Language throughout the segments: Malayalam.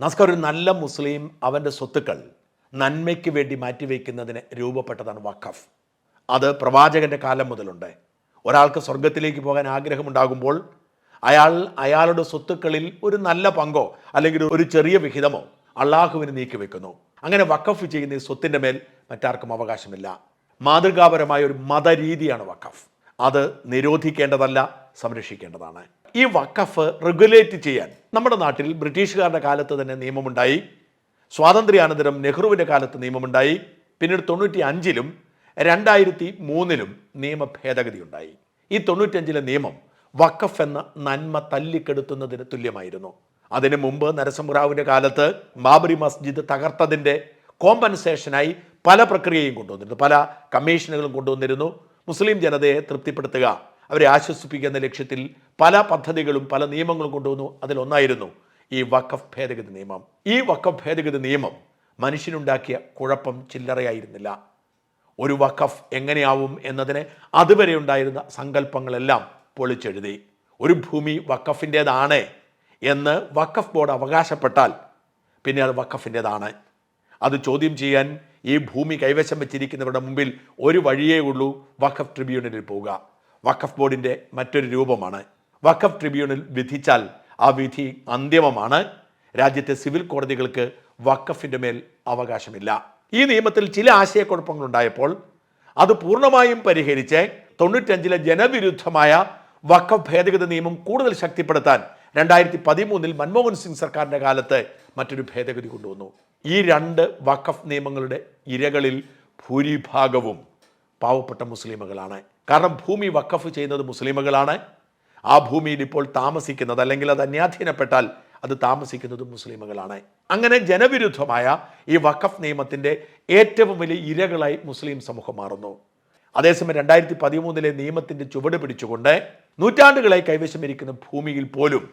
നസ്കർ ഒരു നല്ല മുസ്ലിം അവന്റെ സ്വത്തുക്കൾ നന്മയ്ക്ക് വേണ്ടി മാറ്റിവെക്കുന്നതിന് രൂപപ്പെട്ടതാണ് വഖഫ്. അത് പ്രവാചകന്റെ കാലം മുതലുണ്ട്. ഒരാൾക്ക് സ്വർഗത്തിലേക്ക് പോകാൻ ആഗ്രഹമുണ്ടാകുമ്പോൾ അയാൾ അയാളുടെ സ്വത്തുക്കളിൽ ഒരു നല്ല പങ്കോ അല്ലെങ്കിൽ ഒരു ചെറിയ വിഹിതമോ അള്ളാഹുവിന് നീക്കിവെക്കുന്നു. അങ്ങനെ വഖഫ് ചെയ്യുന്ന ഈ സ്വത്തിന്റെ മേൽ മറ്റാർക്കും അവകാശമില്ല. മാതൃകാപരമായ ഒരു മതരീതിയാണ് വഖഫ്. അത് നിരോധിക്കേണ്ടതല്ല സംരക്ഷിക്കേണ്ടതാണ്. ഈ വഖഫ് റെഗുലേറ്റ് ചെയ്യാൻ. നമ്മുടെ നാട്ടിൽ ബ്രിട്ടീഷുകാരുടെ കാലത്ത് തന്നെ നിയമമുണ്ടായി. സ്വാതന്ത്ര്യാനന്തരം നെഹ്റുവിന്റെ കാലത്ത് നിയമമുണ്ടായി. പിന്നീട് തൊണ്ണൂറ്റി അഞ്ചിലും രണ്ടായിരത്തി മൂന്നിലും നിയമ ഭേദഗതി ഉണ്ടായി ഈ തൊണ്ണൂറ്റഞ്ചിലെ നിയമം വഖഫ് എന്ന നന്മ തല്ലിക്കെടുത്തുന്നതിന് തുല്യമായിരുന്നു. അതിനു മുമ്പ് നരസിംഹറാവുവിന്റെ കാലത്ത് ബാബറി മസ്ജിദ് തകർത്തതിന്റെ കോമ്പൻസേഷനായി പല പ്രക്രിയയും കൊണ്ടുവന്നിരുന്നു. പല കമ്മീഷനുകളും കൊണ്ടുവന്നിരുന്നു. മുസ്ലിം ജനതയെ തൃപ്തിപ്പെടുത്തുക അവരെ ആശ്വസിപ്പിക്കുന്ന ലക്ഷ്യത്തിൽ പല പദ്ധതികളും പല നിയമങ്ങളും കൊണ്ടുവന്നു. അതിലൊന്നായിരുന്നു ഈ വഖഫ് ഭേദഗതി നിയമം. ഈ വഖഫ് ഭേദഗതി നിയമം മനുഷ്യനുണ്ടാക്കിയ കുഴപ്പം ചില്ലറയായിരുന്നില്ല. ഒരു വഖഫ് എങ്ങനെയാവും എന്നതിന് അതുവരെ ഉണ്ടായിരുന്ന സങ്കല്പങ്ങളെല്ലാം പൊളിച്ചെഴുതി. ഒരു ഭൂമി വഖഫിന്റേതാണ് എന്ന് വഖഫ് ബോർഡ് അവകാശപ്പെട്ടാൽ പിന്നെ അത് വഖഫിന്റേതാണ്. അത് ചോദ്യം ചെയ്യാൻ ഈ ഭൂമി കൈവശം വെച്ചിരിക്കുന്നവരുടെ മുമ്പിൽ ഒരു വഴിയേ ഉള്ളൂ വഖഫ് ട്രിബ്യൂണലിൽ പോവുക. വഖഫ് ബോർഡിന്റെ മറ്റൊരു രൂപമാണ്. വഖഫ് ട്രിബ്യൂണൽ വിധിച്ചാൽ ആ വിധി അന്തിമമാണ്. രാജ്യത്തെ സിവിൽ കോടതികൾക്ക് വഖഫിന്റെ മേൽ അവകാശമില്ല. ഈ നിയമത്തിൽ ചില ആശയക്കുഴപ്പങ്ങളുണ്ടായപ്പോൾ അത് പൂർണമായും പരിഹരിച്ച് തൊണ്ണൂറ്റഞ്ചിലെ ജനവിരുദ്ധമായ വഖഫ് ഭേദഗതി നിയമം കൂടുതൽ ശക്തിപ്പെടുത്താൻ രണ്ടായിരത്തി പതിമൂന്നിൽ മൻമോഹൻ സിംഗ് സർക്കാരിന്റെ കാലത്ത് മറ്റൊരു ഭേദഗതി കൊണ്ടുവന്നു. ഈ രണ്ട് വഖഫ് നിയമങ്ങളുടെ ഇരകളിൽ ഭൂരിഭാഗവും പാവപ്പെട്ട മുസ്ലിമുകളാണ്. കാരണം ഭൂമി വക്കഫ് ചെയ്യുന്നത് മുസ്ലിമുകളാണ്. ആ ഭൂമിയിൽ ഇപ്പോൾ താമസിക്കുന്നത് അല്ലെങ്കിൽ അത് അന്യാധീനപ്പെട്ടാൽ അത് താമസിക്കുന്നത് മുസ്ലിമുകളാണ്. അങ്ങനെ ജനവിരുദ്ധമായ ഈ വഖഫ് നിയമത്തിന്റെ ഏറ്റവും വലിയ ഇരകളായി മുസ്ലിം സമൂഹം മാറുന്നു. അതേസമയം രണ്ടായിരത്തി പതിമൂന്നിലെ നിയമത്തിന്റെ ചുവട് പിടിച്ചുകൊണ്ട് നൂറ്റാണ്ടുകളായി കൈവശം ഇരിക്കുന്ന ഭൂമിയിൽ പോലും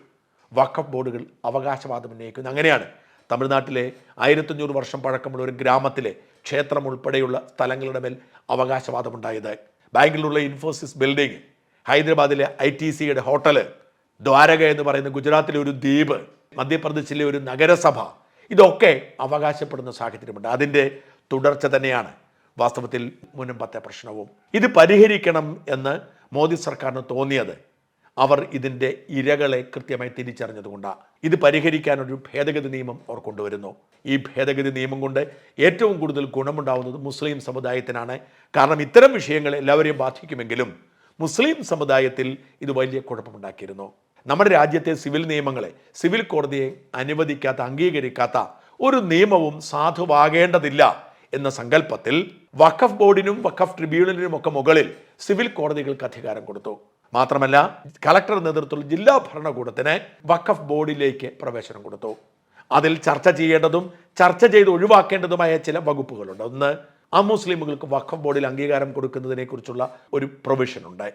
വഖഫ് ബോർഡുകൾ അവകാശവാദം ഉന്നയിക്കുന്നു. അങ്ങനെയാണ് തമിഴ്നാട്ടിലെ ആയിരത്തഞ്ഞൂറ് വർഷം പഴക്കമുള്ള ഒരു ഗ്രാമത്തിലെ ക്ഷേത്രം ഉൾപ്പെടെയുള്ള സ്ഥലങ്ങളുടെ മേൽ അവകാശവാദമുണ്ടായത്. ബാംഗ്ലൂരിലെ ഇൻഫോസിസ് ബിൽഡിംഗ് ഹൈദരാബാദിലെ ഐ ടി സിയുടെ ഹോട്ടൽ ദ്വാരക എന്ന് പറയുന്ന ഗുജറാത്തിലെ ഒരു ദ്വീപ് മധ്യപ്രദേശിലെ ഒരു നഗരസഭ ഇതൊക്കെ അവകാശപ്പെടുന്ന സാഹചര്യമുണ്ട്. അതിന്റെ തുടർച്ച തന്നെയാണ് വാസ്തവത്തിൽ മുൻപത്തെ പ്രശ്നവും. ഇത് പരിഹരിക്കണം എന്ന് മോദി സർക്കാരിന് തോന്നിയത് അവർ ഇതിന്റെ ഇരകളെ കൃത്യമായി തിരിച്ചറിഞ്ഞതുകൊണ്ടാണ് ഇത് പരിഹരിക്കാനൊരു ഭേദഗതി നിയമം അവർ കൊണ്ടുവരുന്നു. ഈ ഭേദഗതി നിയമം കൊണ്ട് ഏറ്റവും കൂടുതൽ ഗുണമുണ്ടാവുന്നത് മുസ്ലിം സമുദായത്തിനാണ്. കാരണം ഇത്തരം വിഷയങ്ങൾ എല്ലാവരെയും ബാധിക്കുമെങ്കിലും മുസ്ലിം സമുദായത്തിൽ ഇത് വലിയ കുഴപ്പമുണ്ടാക്കിയിരുന്നു. നമ്മുടെ രാജ്യത്തെ സിവിൽ നിയമങ്ങളെ സിവിൽ കോടതിയെ അനുവദിക്കാത്ത അംഗീകരിക്കാത്ത ഒരു നിയമവും സാധുവാകേണ്ടതില്ല എന്ന സങ്കല്പത്തിൽ വഖഫ് ബോർഡിനും വഖഫ് ട്രിബ്യൂണലിനുമൊക്കെ മുകളിൽ സിവിൽ കോടതികൾക്ക് അധികാരം കൊടുത്തു. മാത്രമല്ല കളക്ടർ നേതൃത്വത്തിൽ ജില്ലാ ഭരണകൂടത്തിന് വഖഫ് ബോർഡിലേക്ക് പ്രവേശനം കൊടുത്തു. അതിൽ ചർച്ച ചെയ്യേണ്ടതും ചർച്ച ചെയ്ത് ഒഴിവാക്കേണ്ടതുമായ ചില വകുപ്പുകളുണ്ട്. ഒന്ന് അമുസ്ലിമുകൾക്ക് വഖഫ് ബോർഡിൽ അംഗീകാരം കൊടുക്കുന്നതിനെ കുറിച്ചുള്ള ഒരു പ്രൊവിഷൻ ഉണ്ട്.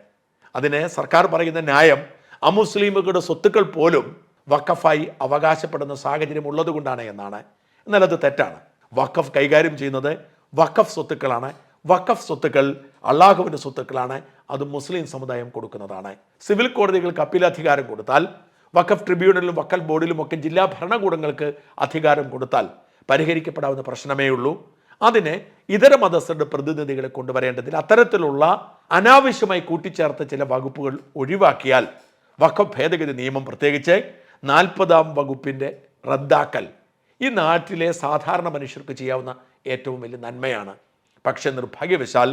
അതിന് സർക്കാർ പറയുന്ന ന്യായം അമുസ്ലിമുകളുടെ സ്വത്തുക്കൾ പോലും വഖഫായി അവകാശപ്പെടുന്ന സാഹചര്യം ഉള്ളതുകൊണ്ടാണ് എന്നാണ്. എന്നാൽ അത് തെറ്റാണ്. വഖഫ് കൈകാര്യം ചെയ്യുന്നത് വഖഫ് സ്വത്തുക്കളാണ്. വഖഫ് സ്വത്തുക്കൾ അള്ളാഹുവിന്റെ സ്വത്തുക്കളാണ്. അത് മുസ്ലിം സമുദായം കൊടുക്കുന്നതാണ്. സിവിൽ കോടതികൾക്ക് അപ്പീലധികാരം കൊടുത്താൽ വഖഫ് ട്രിബ്യൂണലിലും വക്കൽ ബോർഡിലും ഒക്കെ ജില്ലാ ഭരണകൂടങ്ങൾക്ക് അധികാരം കൊടുത്താൽ പരിഹരിക്കപ്പെടാവുന്ന പ്രശ്നമേ ഉള്ളൂ അതിന് ഇതര മതസ്ഥരുടെ പ്രതിനിധികളെ കൊണ്ടുവരേണ്ടതിൽ അത്തരത്തിലുള്ള അനാവശ്യമായി കൂട്ടിച്ചേർത്ത ചില വകുപ്പുകൾ ഒഴിവാക്കിയാൽ വഖഫ് ഭേദഗതി നിയമം പ്രത്യേകിച്ച് നാൽപ്പതാം വകുപ്പിന്റെ റദ്ദാക്കൽ ഈ നാട്ടിലെ സാധാരണ മനുഷ്യർക്ക് ചെയ്യാവുന്ന ഏറ്റവും വലിയ നന്മയാണ്. പക്ഷെ നിർഭാഗ്യവശാൽ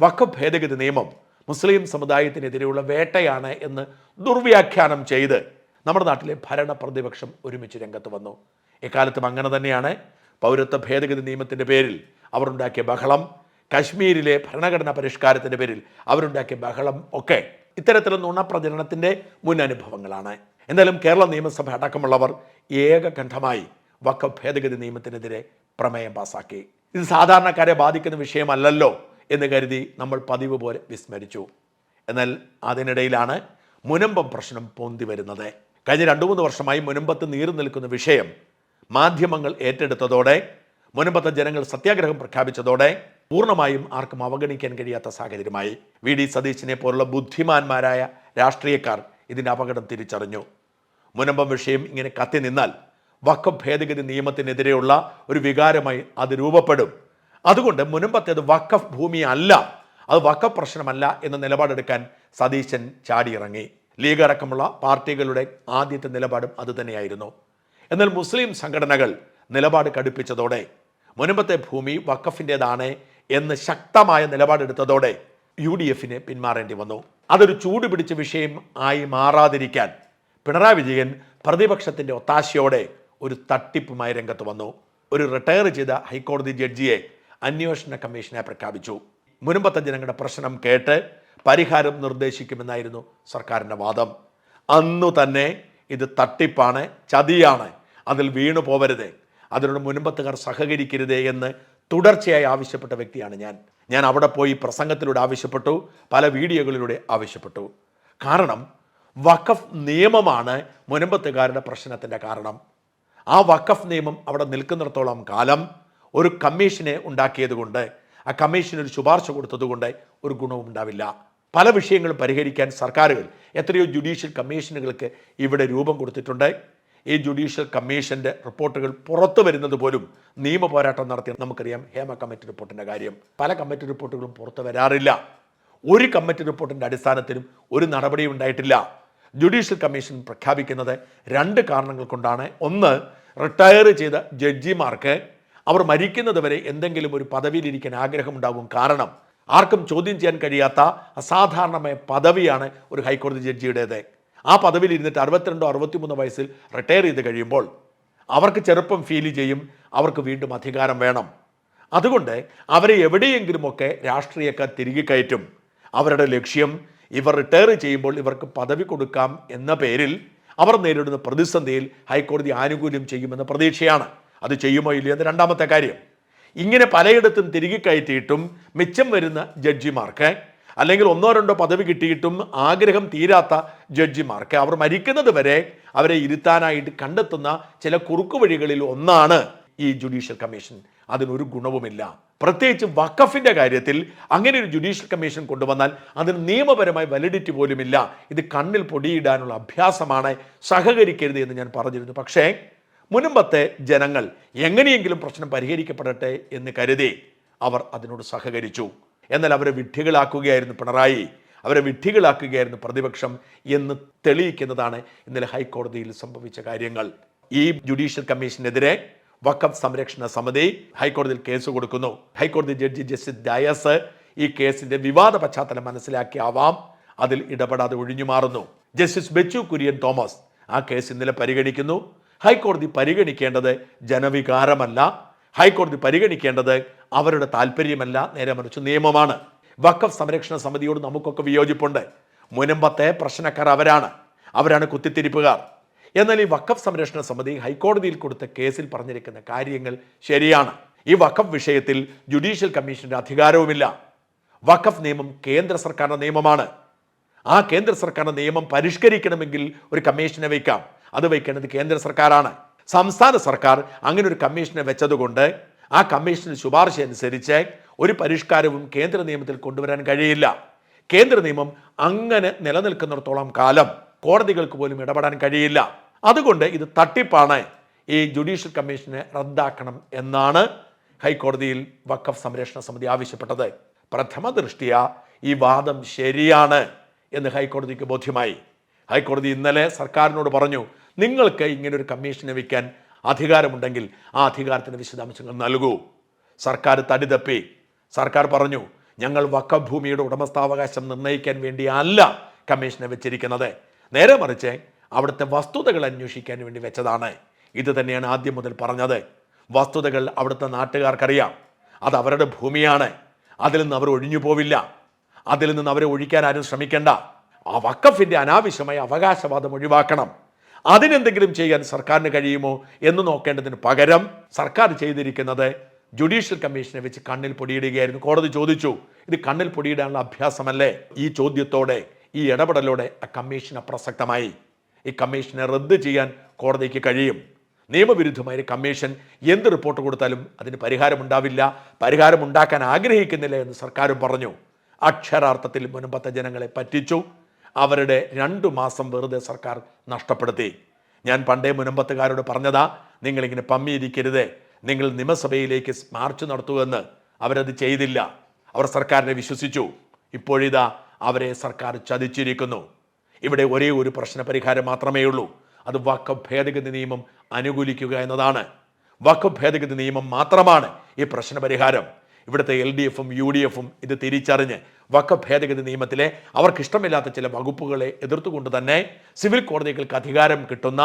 വഖഫ് ഭേദഗതി നിയമം മുസ്ലിം സമുദായത്തിനെതിരെയുള്ള വേട്ടയാണ് എന്ന് ദുർവ്യാഖ്യാനം ചെയ്ത് നമ്മുടെ നാട്ടിലെ ഭരണ പ്രതിപക്ഷം ഒരുമിച്ച് രംഗത്ത് വന്നു. എക്കാലത്തും അങ്ങനെ തന്നെയാണ്. പൗരത്വ ഭേദഗതി നിയമത്തിന്റെ പേരിൽ അവരുണ്ടാക്കിയ ബഹളം കശ്മീരിലെ ഭരണഘടനാ പരിഷ്കാരത്തിന്റെ പേരിൽ അവരുണ്ടാക്കിയ ബഹളം ഒക്കെ ഇത്തരത്തിലുള്ള നുണപ്രചരണത്തിന്റെ മുൻ അനുഭവങ്ങളാണ് എന്തായാലും കേരള നിയമസഭ അടക്കമുള്ളവർ ഏകകണ്ഠമായി വക്ക ഭേദഗതി നിയമത്തിനെതിരെ പ്രമേയം പാസാക്കി. ഇത് സാധാരണക്കാരെ ബാധിക്കുന്ന വിഷയമല്ലല്ലോ എന്ന് കരുതി നമ്മൾ പതിവ് പോലെ വിസ്മരിച്ചു. എന്നാൽ അതിനിടയിലാണ് മുനമ്പം പ്രശ്നം പൊന്തി വരുന്നത്. കഴിഞ്ഞ രണ്ടു മൂന്ന് വർഷമായി മുനമ്പത്ത് നീറി നിൽക്കുന്ന വിഷയം മാധ്യമങ്ങൾ ഏറ്റെടുത്തതോടെ മുനമ്പത്തെ ജനങ്ങൾ സത്യാഗ്രഹം പ്രഖ്യാപിച്ചതോടെ പൂർണമായും ആർക്കും അവഗണിക്കാൻ കഴിയാത്ത സാഹചര്യമായി. വി. ഡി. സതീശിനെ പോലുള്ള ബുദ്ധിമാന്മാരായ രാഷ്ട്രീയക്കാർ ഇതിന്റെ അപകടം തിരിച്ചറിഞ്ഞു. മുനമ്പം വിഷയം ഇങ്ങനെ കത്തി നിന്നാൽ വഖഫ് ഭേദഗതി നിയമത്തിനെതിരെയുള്ള ഒരു വികാരമായി അത് രൂപപ്പെടും. അതുകൊണ്ട് മുൻപത്തേത് വഖഫ് ഭൂമി അല്ല അത് വഖഫ് പ്രശ്നമല്ല എന്ന നിലപാടെടുക്കാൻ സതീശൻ ചാടിയിറങ്ങി. ലീഗ് അടക്കമുള്ള പാർട്ടികളുടെ ആദ്യത്തെ നിലപാടും അതുതന്നെയായിരുന്നു എന്നാൽ മുസ്ലിം സംഘടനകൾ നിലപാട് കടുപ്പിച്ചതോടെ മുൻപത്തെ ഭൂമി വഖഫിന്റെതാണ് എന്ന് ശക്തമായ നിലപാടെടുത്തതോടെ യു ഡി എഫിന് പിന്മാറേണ്ടി വന്നു. അതൊരു ചൂടുപിടിച്ച വിഷയം ആയി മാറാതിരിക്കാൻ പിണറായി വിജയൻ പ്രതിപക്ഷത്തിന്റെ ഒത്താശയോടെ ഒരു തട്ടിപ്പുമായി രംഗത്ത് വന്നു. ഒരു റിട്ടയർ ചെയ്ത ഹൈക്കോടതി ജഡ്ജിയെ അന്വേഷണ കമ്മീഷനെ പ്രഖ്യാപിച്ചു. മുൻപത്തെ ജനങ്ങളുടെ പ്രശ്നം കേട്ട് പരിഹാരം നിർദ്ദേശിക്കുമെന്നായിരുന്നു സർക്കാരിന്റെ വാദം. അന്നു തന്നെ ഇത് തട്ടിപ്പാണ് ചതിയാണ്. അതിൽ വീണു പോവരുത്. അതിനോട് മുൻപത്തുകാർ സഹകരിക്കരുതേ എന്ന് തുടർച്ചയായി ആവശ്യപ്പെട്ട വ്യക്തിയാണ് ഞാൻ. ഞാൻ അവിടെ പോയി പ്രസംഗത്തിലൂടെ ആവശ്യപ്പെട്ടു പല വീഡിയോകളിലൂടെ ആവശ്യപ്പെട്ടു. കാരണം വഖഫ് നിയമമാണ് മുനമ്പത്തുകാരുടെ പ്രശ്നത്തിന്റെ കാരണം. ആ വഖഫ് നിയമം അവിടെ നിൽക്കുന്നിടത്തോളം കാലം ഒരു കമ്മീഷനെ ഉണ്ടാക്കിയതുകൊണ്ട് ആ കമ്മീഷൻ ഒരു ശുപാർശ കൊടുത്തതുകൊണ്ട് ഒരു ഗുണവും ഉണ്ടാവില്ല. പല വിഷയങ്ങളും പരിഹരിക്കാൻ സർക്കാരുകൾ എത്രയോ ജുഡീഷ്യൽ കമ്മീഷനുകൾക്ക് ഇവിടെ രൂപം കൊടുത്തിട്ടുണ്ട്. ഈ ജുഡീഷ്യൽ കമ്മീഷന്റെ റിപ്പോർട്ടുകൾ പുറത്തു വരുന്നത് പോലും നിയമ പോരാട്ടം നടത്തി നമുക്കറിയാം ഹേമ കമ്മിറ്റി റിപ്പോർട്ടിന്റെ കാര്യം. പല കമ്മിറ്റി റിപ്പോർട്ടുകളും പുറത്തു വരാറില്ല. ഒരു കമ്മിറ്റി റിപ്പോർട്ടിന്റെ അടിസ്ഥാനത്തിലും ഒരു നടപടിയും ഉണ്ടായിട്ടില്ല. ജുഡീഷ്യൽ കമ്മീഷൻ പ്രഖ്യാപിക്കുന്നത് രണ്ട് കാരണങ്ങൾ കൊണ്ടാണ്. ഒന്ന് റിട്ടയർ ചെയ്ത ജഡ്ജിമാർക്ക് അവർ മരിക്കുന്നത് വരെ എന്തെങ്കിലും ഒരു പദവിയിലിരിക്കാൻ ആഗ്രഹമുണ്ടാകും കാരണം ആർക്കും ചോദ്യം ചെയ്യാൻ കഴിയാത്ത അസാധാരണമായ പദവിയാണ് ഒരു ഹൈക്കോടതി ജഡ്ജിയുടേത്. ആ പദവിയിൽ ഇരുന്നിട്ട് അറുപത്തിരണ്ടോ അറുപത്തിമൂന്നോ വയസ്സിൽ റിട്ടയർ ചെയ്ത് കഴിയുമ്പോൾ അവർക്ക് ചെറുപ്പം ഫീൽ ചെയ്യും അവർക്ക് വീണ്ടും അധികാരം വേണം. അതുകൊണ്ട് അവരെ എവിടെയെങ്കിലുമൊക്കെ രാഷ്ട്രീയക്കാർ തിരികെ കയറ്റും. അവരുടെ ലക്ഷ്യം ഇവർ റിട്ടയർ ചെയ്യുമ്പോൾ ഇവർക്ക് പദവി കൊടുക്കാം എന്ന പേരിൽ അവർ നേരിടുന്ന പ്രതിസന്ധിയിൽ ഹൈക്കോടതി ആനുകൂല്യം ചെയ്യുമെന്ന പ്രതീക്ഷയാണ്. അത് ചെയ്യുമോ ഇല്ലയോ എന്ന് രണ്ടാമത്തെ കാര്യം. ഇങ്ങനെ പലയിടത്തും തിരികെ കയറ്റിയിട്ടും മിച്ചം വരുന്ന ജഡ്ജിമാർക്ക് അല്ലെങ്കിൽ ഒന്നോ രണ്ടോ പദവി കിട്ടിയിട്ടും ആഗ്രഹം തീരാത്ത ജഡ്ജിമാർക്ക് അവർ മരിക്കുന്നത് വരെ അവരെ ഇരുത്താനായിട്ട് കണ്ടെത്തുന്ന ചില കുറുക്കുവഴികളിൽ ഒന്നാണ് ഈ ജുഡീഷ്യൽ കമ്മീഷൻ. അതിനൊരു ഗുണവുമില്ല. പ്രത്യേകിച്ച് വഖഫിന്റെ കാര്യത്തിൽ അങ്ങനെ ഒരു ജുഡീഷ്യൽ കമ്മീഷൻ കൊണ്ടുവന്നാൽ അതിന് നിയമപരമായി വാലിഡിറ്റി പോലുമില്ല. ഇത് കണ്ണിൽ പൊടിയിടാനുള്ള അഭ്യാസമാണ്. സഹകരിക്കരുത് എന്ന് ഞാൻ പറഞ്ഞിരുന്നു. പക്ഷേ മുൻപത്തെ ജനങ്ങൾ എങ്ങനെയെങ്കിലും പ്രശ്നം പരിഹരിക്കപ്പെടട്ടെ എന്ന് കരുതി അവർ അതിനോട് സഹകരിച്ചു. എന്നാൽ അവരെ വിഡ്ഢികളാക്കുകയായിരുന്നു പിണറായി. അവരെ വിഡ്ഢികളാക്കുകയായിരുന്നു പ്രതിപക്ഷം എന്ന് തെളിയിക്കുന്നതാണ് ഇന്നലെ ഹൈക്കോടതിയിൽ സംഭവിച്ച കാര്യങ്ങൾ. ഈ ജുഡീഷ്യൽ കമ്മീഷനെതിരെ വഖഫ് സംരക്ഷണ സമിതി ഹൈക്കോടതിയിൽ കേസ് കൊടുക്കുന്നു. ഹൈക്കോടതി ജഡ്ജി ജസ്റ്റിസ് ഡയസ് ഈ കേസിന്റെ വിവാദ പശ്ചാത്തലം മനസ്സിലാക്കിയാവാം. അതിൽ ഇടപെടാതെ ഒഴിഞ്ഞു മാറുന്നു. ജസ്റ്റിസ് ബെച്ചു കുര്യൻ തോമസ് ആ കേസ് ഇന്നലെ പരിഗണിക്കുന്നു. ഹൈക്കോടതി പരിഗണിക്കേണ്ടത് ജനവികാരമല്ല. ഹൈക്കോടതി പരിഗണിക്കേണ്ടത് അവരുടെ താല്പര്യമല്ല നേരെ മറിച്ച് നിയമമാണ്. വഖഫ് സംരക്ഷണ സമിതിയോട് നമുക്കൊക്കെ വിയോജിപ്പുണ്ട്. മുനമ്പത്തെ പ്രശ്നക്കാർ അവരാണ്. അവരാണ് കുത്തിത്തിരിപ്പുകാർ. എന്നാൽ ഈ വക്കഫ് സംരക്ഷണ സമിതി ഹൈക്കോടതിയിൽ കൊടുത്ത കേസിൽ പറഞ്ഞിരിക്കുന്ന കാര്യങ്ങൾ ശരിയാണ്. ഈ വഖഫ് വിഷയത്തിൽ ജുഡീഷ്യൽ കമ്മീഷന്റെ അധികാരവുമില്ല. വഖഫ് നിയമം കേന്ദ്ര സർക്കാരിന്റെ നിയമമാണ്. ആ കേന്ദ്ര സർക്കാരിന്റെ നിയമം പരിഷ്കരിക്കണമെങ്കിൽ ഒരു കമ്മീഷനെ വയ്ക്കാം. അത് വയ്ക്കേണ്ടത് കേന്ദ്ര സർക്കാരാണ്. സംസ്ഥാന സർക്കാർ അങ്ങനെ ഒരു കമ്മീഷനെ വെച്ചതുകൊണ്ട് ആ കമ്മീഷന്റെ ശുപാർശ അനുസരിച്ച് ഒരു പരിഷ്കാരവും കേന്ദ്ര നിയമത്തിൽ കൊണ്ടുവരാൻ കഴിയില്ല. കേന്ദ്ര നിയമം അങ്ങനെ നിലനിൽക്കുന്നിടത്തോളം കാലം കോടതികൾക്ക് പോലും ഇടപെടാൻ കഴിയില്ല. അതുകൊണ്ട് ഇത് തട്ടിപ്പാണ്. ഈ ജുഡീഷ്യൽ കമ്മീഷനെ റദ്ദാക്കണം എന്നാണ് ഹൈക്കോടതിയിൽ വഖഫ് സംരക്ഷണ സമിതി ആവശ്യപ്പെട്ടത്. പ്രഥമ ദൃഷ്ടിയ ഈ വാദം ശരിയാണ് എന്ന് ഹൈക്കോടതിക്ക് ബോധ്യമായി. ഹൈക്കോടതി ഇന്നലെ സർക്കാരിനോട് പറഞ്ഞു നിങ്ങൾക്ക് ഇങ്ങനൊരു കമ്മീഷനെ വയ്ക്കാൻ അധികാരമുണ്ടെങ്കിൽ ആ അധികാരത്തിന് വിശദാംശങ്ങൾ നൽകൂ. സർക്കാർ തടിതപ്പി. സർക്കാർ പറഞ്ഞു ഞങ്ങൾ വക്കഭൂമിയുടെ ഭൂമിയുടെ ഉടമസ്ഥാവകാശം നിർണയിക്കാൻ വേണ്ടിയല്ല കമ്മീഷനെ വെച്ചിരിക്കുന്നത്. നേരെ മറിച്ച് അവിടുത്തെ വസ്തുതകൾ അന്വേഷിക്കാൻ വേണ്ടി വെച്ചതാണ്. ഇത് തന്നെയാണ് ആദ്യം മുതൽ പറഞ്ഞത്. വസ്തുതകൾ അവിടുത്തെ നാട്ടുകാർക്കറിയാം. അത് അവരുടെ ഭൂമിയാണ്. അതിൽ നിന്ന് അവർ ഒഴിഞ്ഞു പോവില്ല. അതിൽ നിന്ന് അവരെ ഒഴിക്കാൻ ആരും ശ്രമിക്കേണ്ട. ആ വക്കഫിന്റെ അനാവശ്യമായ അവകാശവാദം ഒഴിവാക്കണം. അതിനെന്തെങ്കിലും ചെയ്യാൻ സർക്കാരിന് കഴിയുമോ എന്ന് നോക്കേണ്ടതിന് പകരം സർക്കാർ ചെയ്തിരിക്കുന്നത് ജുഡീഷ്യൽ കമ്മീഷനെ വെച്ച് കണ്ണിൽ പൊടിയിടുകയായിരുന്നു. കോടതി ചോദിച്ചു ഇത് കണ്ണിൽ പൊടിയിടാനുള്ള അഭ്യാസമല്ലേ? ഈ ചോദ്യത്തോടെ ഈ ഇടപെടലോടെ കമ്മീഷന് അപ്രസക്തമായി ഈ കമ്മീഷനെ റദ്ദ് ചെയ്യാൻ കോടതിക്ക് കഴിയും. നിയമവിരുദ്ധമായ കമ്മീഷൻ എന്ത് റിപ്പോർട്ട് കൊടുത്താലും അതിന് പരിഹാരമുണ്ടാവില്ല. പരിഹാരമുണ്ടാക്കാൻ ആഗ്രഹിക്കുന്നില്ല എന്ന് സർക്കാരും പറഞ്ഞു. അക്ഷരാർത്ഥത്തിൽ മുൻപത്തെ ജനങ്ങളെ പറ്റിച്ചു. അവരുടെ രണ്ടു മാസം വെറുതെ സർക്കാർ നഷ്ടപ്പെടുത്തി. ഞാൻ പണ്ടേ മുനമ്പത്തുകാരോട് പറഞ്ഞതാ നിങ്ങളിങ്ങനെ പമ്മിയിരിക്കരുത്. നിങ്ങൾ നിയമസഭയിലേക്ക് മാർച്ച് നടത്തുമെന്ന് അവരത് ചെയ്തില്ല. അവർ സർക്കാരിനെ വിശ്വസിച്ചു. ഇപ്പോഴിതാ അവരെ സർക്കാർ ചതിച്ചിരിക്കുന്നു. ഇവിടെ ഒരേ ഒരു പ്രശ്ന പരിഹാരം മാത്രമേ ഉള്ളൂ. അത് വക്കഫ് ഭേദഗതി നിയമം അനുകൂലിക്കുക എന്നതാണ്. വക്കഫ് ഭേദഗതി നിയമം മാത്രമാണ് ഈ പ്രശ്ന പരിഹാരം ഇവിടുത്തെ എൽ ഡി എഫും യു ഡി എഫും ഇത് തിരിച്ചറിഞ്ഞ് വക്കഫ് ഭേദഗതി നിയമത്തിലെ അവർക്കിഷ്ടമില്ലാത്ത ചില വകുപ്പുകളെ എതിർത്തുകൊണ്ട് തന്നെ സിവിൽ കോടതികൾക്ക് അധികാരം കിട്ടുന്ന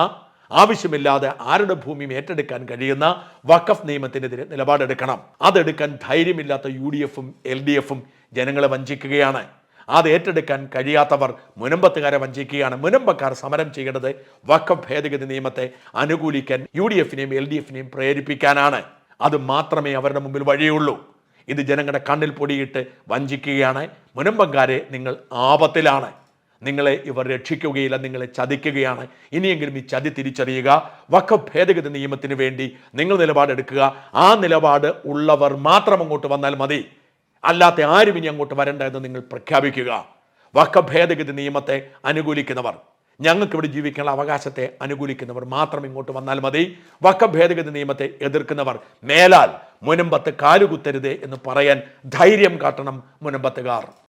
ആവശ്യമില്ലാതെ ആരുടെ ഭൂമിയും ഏറ്റെടുക്കാൻ കഴിയുന്ന വക്കഫ് നിയമത്തിനെതിരെ നിലപാടെടുക്കണം. അതെടുക്കാൻ ധൈര്യമില്ലാത്ത യു ഡി എഫും എൽ ഡി എഫും ജനങ്ങളെ വഞ്ചിക്കുകയാണ്. അത് ഏറ്റെടുക്കാൻ കഴിയാത്തവർ മുനമ്പത്തുകാരെ വഞ്ചിക്കുകയാണ്. മുനമ്പക്കാർ സമരം ചെയ്യേണ്ടത് വക്കം ഭേദഗതി നിയമത്തെ അനുകൂലിക്കാൻ യു ഡി എഫിനെയും എൽ ഡി എഫിനെയും പ്രേരിപ്പിക്കാനാണ്. അത് മാത്രമേ അവരുടെ മുമ്പിൽ വഴിയുള്ളൂ. ഇത് ജനങ്ങളുടെ കണ്ണിൽ പൊടിയിട്ട് വഞ്ചിക്കുകയാണ്. മുനമ്പങ്കാരെ നിങ്ങൾ ആപത്തിലാണ്. നിങ്ങളെ ഇവർ രക്ഷിക്കുകയില്ല നിങ്ങളെ ചതിക്കുകയാണ്. ഇനിയെങ്കിലും ഈ ചതി തിരിച്ചറിയുക. വക്ക ഭേദഗതി നിയമത്തിന് വേണ്ടി നിങ്ങൾ നിലപാടെടുക്കുക. ആ നിലപാട് ഉള്ളവർ മാത്രം അങ്ങോട്ട് വന്നാൽ മതി. അല്ലാത്ത ആരും ഇനി അങ്ങോട്ട് വരണ്ട എന്ന് നിങ്ങൾ പ്രഖ്യാപിക്കുക. വക്കഭേദഗതി നിയമത്തെ അനുകൂലിക്കുന്നവർ ഞങ്ങൾക്ക് ഇവിടെ ജീവിക്കാനുള്ള അവകാശത്തെ അനുകൂലിക്കുന്നവർ മാത്രം ഇങ്ങോട്ട് വന്നാൽ മതി. വക്കഭേദഗതി നിയമത്തെ എതിർക്കുന്നവർ മേലാൽ മുനമ്പത്ത് കാലുകുത്തരുതേ എന്ന് പറയാൻ ധൈര്യം കാട്ടണം മുനമ്പത്തുകാർ.